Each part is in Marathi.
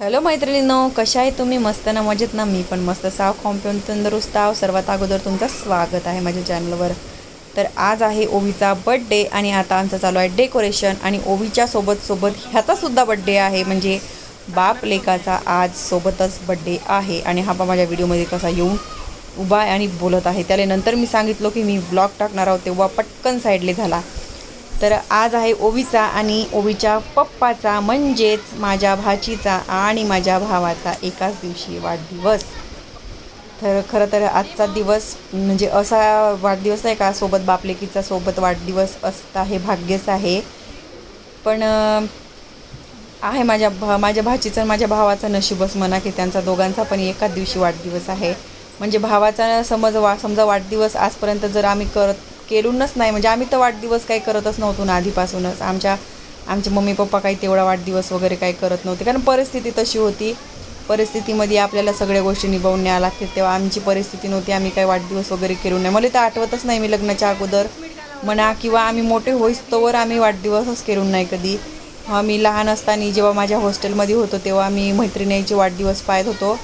हॅलो मैत्रिणींनो कशा आहे तुम्ही? मस्त ना मजेत ना? मी पण मस्त. साव खाऊन तंदुरुस्त आहो. सर्वात अगोदर तुमचं स्वागत आहे माझ्या चॅनलवर तर आज आहे ओवीचा बड्डे आणि आता आमचं चालू आहे डेकोरेशन आणि ओवीच्या सोबत सोबत ह्याचासुद्धा बड्डे आहे. म्हणजे बाप लेकाचा आज सोबतच बड्डे आहे. आणि हा बा माझ्या व्हिडिओमध्ये कसा येऊन उभा आहे आणि बोलत आहे. त्याला नंतर मी सांगितलं की मी ब्लॉग टाकणार आहोत तेव्हा पटकन साईडले झाला. तर आज आहे ओवीचा आणि ओवीच्या पप्पाचा म्हणजेच माझ्या भाचीचा आणि माझ्या भावाचा एकाच दिवशी वाढदिवस. तर खरं तर आजचा दिवस म्हणजे असा वाढदिवस आहे का सोबत बापलेकीचा सोबत वाढदिवस असता हे भाग्यच आहे. पण आहे माझ्या भा माझ्या भाचीचं आणि माझ्या भावाचं नशीबच म्हणा की त्यांचा दोघांचा पण एकाच दिवशी वाढदिवस आहे. म्हणजे भावाचा समज वा समजा वाढदिवस आजपर्यंत जर आम्ही करत केलूनच नाही. म्हणजे आम्ही तर वाढदिवस काही करतच नव्हतो ना आधीपासूनच. आमच्या आमचे मम्मी पप्पा काही तेवढा वाढदिवस वगैरे काही करत नव्हते. कारण परिस्थिती तशी होती. परिस्थितीमध्ये आपल्याला सगळ्या गोष्टी निभावून न्यावं लागते. तेव्हा आमची परिस्थिती नव्हती. आम्ही काही वाढदिवस वगैरे केलो नाही. मला तर आठवतच नाही मी लग्नाच्या अगोदर म्हणा किंवा आम्ही मोठे होईस तोवर आम्ही वाढदिवसच केलो नाही कधी. मी लहान असताना जेव्हा माझ्या हॉस्टेलमध्ये होतो तेव्हा मी मैत्रिणीचे वाढदिवस पाहत होतो.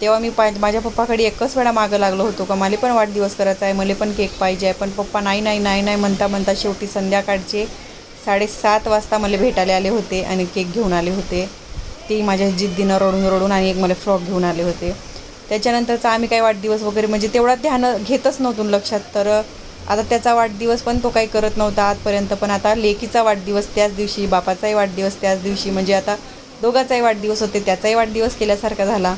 तेव्हा मी पाय माझ्या पप्पाकडे एकच वेळा मागं लागलो होतो का मला पण वाढदिवस करायचा आहे मला पण केक पाहिजे आहे पण पप्पा नाही नाही नाही नाही म्हणता म्हणता शेवटी संध्याकाळचे साडेसात वाजता मला भेटायला आले होते आणि केक घेऊन आले होते. ते माझ्या जिद्दीनं रडून रडून आणि एक मला फ्रॉक घेऊन आले होते. त्याच्यानंतरचा आम्ही काही वाढदिवस वगैरे म्हणजे तेवढा ध्यान घेतच नव्हतो लक्षात तर आता त्याचा वाढदिवस पण तो काही करत नव्हता आजपर्यंत पण आता लेकीचा वाढदिवस त्याच दिवशी बापाचाही वाढदिवस त्याच दिवशी म्हणजे आता दोघाचाही वाढदिवस होते त्याचाही वाढदिवस केल्यासारखा झाला.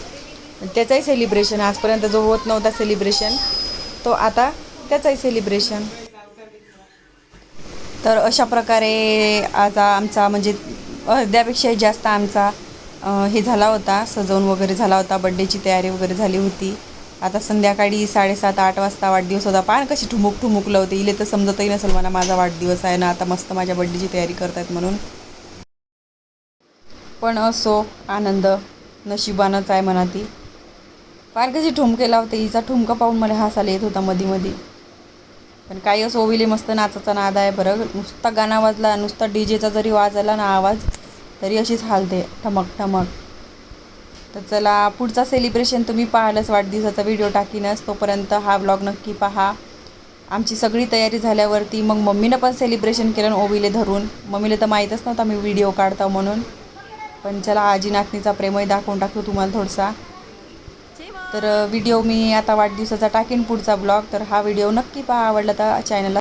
त्याचाही सेलिब्रेशन आजपर्यंत जो होत नव्हता सेलिब्रेशन तो आता त्याचाही सेलिब्रेशन तर अशा प्रकारे आज आमचा म्हणजे अर्ध्यापेक्षाही जास्त आमचा हे झाला होता सजवून वगैरे झाला होता बड्डेची तयारी वगैरे झाली होती. आता संध्याकाळी साडेसात आठ वाजता वाढदिवस होता. पान कशी ठुमुक ठुमुक लावते इले तर समजतही नसेल मला माझा वाढदिवस आहे ना आता मस्त माझ्या बड्डेची तयारी करतायत म्हणून. पण असो आनंद नशिबानंच आहे म्हणा ती फार कशी ठुमके लावते हिचा ठुमका पाहून मला हसायला येत होता मधी मधी. पण काही असं ओविले मस्त नाचाचा नाद आहे बरं. नुसता गाणा वाजला नुसता डी जेचा जरी वाजला ना आवाज तरी अशीच हालते. ठमक ठमक. तर चला पुढचा सेलिब्रेशन तुम्ही पाहालच वाढदिवसाचा व्हिडिओ टाकीनच. तोपर्यंत हा व्लॉग नक्की पहा. आमची सगळी तयारी झाल्यावरती मग मम्मीनं पण सेलिब्रेशन केलं आणि ओवीले धरून. मम्मीला तर माहीतच नव्हता मी व्हिडिओ काढता म्हणून. पण चला आजी नातनीचा प्रेमही दाखवून टाकतो तुम्हाला थोडासा. तर व्हिडिओ मी आता वाढदिवसाचा टाकेन पुढचा ब्लॉग. तर हा व्हिडिओ नक्की पहा आवडला तर चॅनलला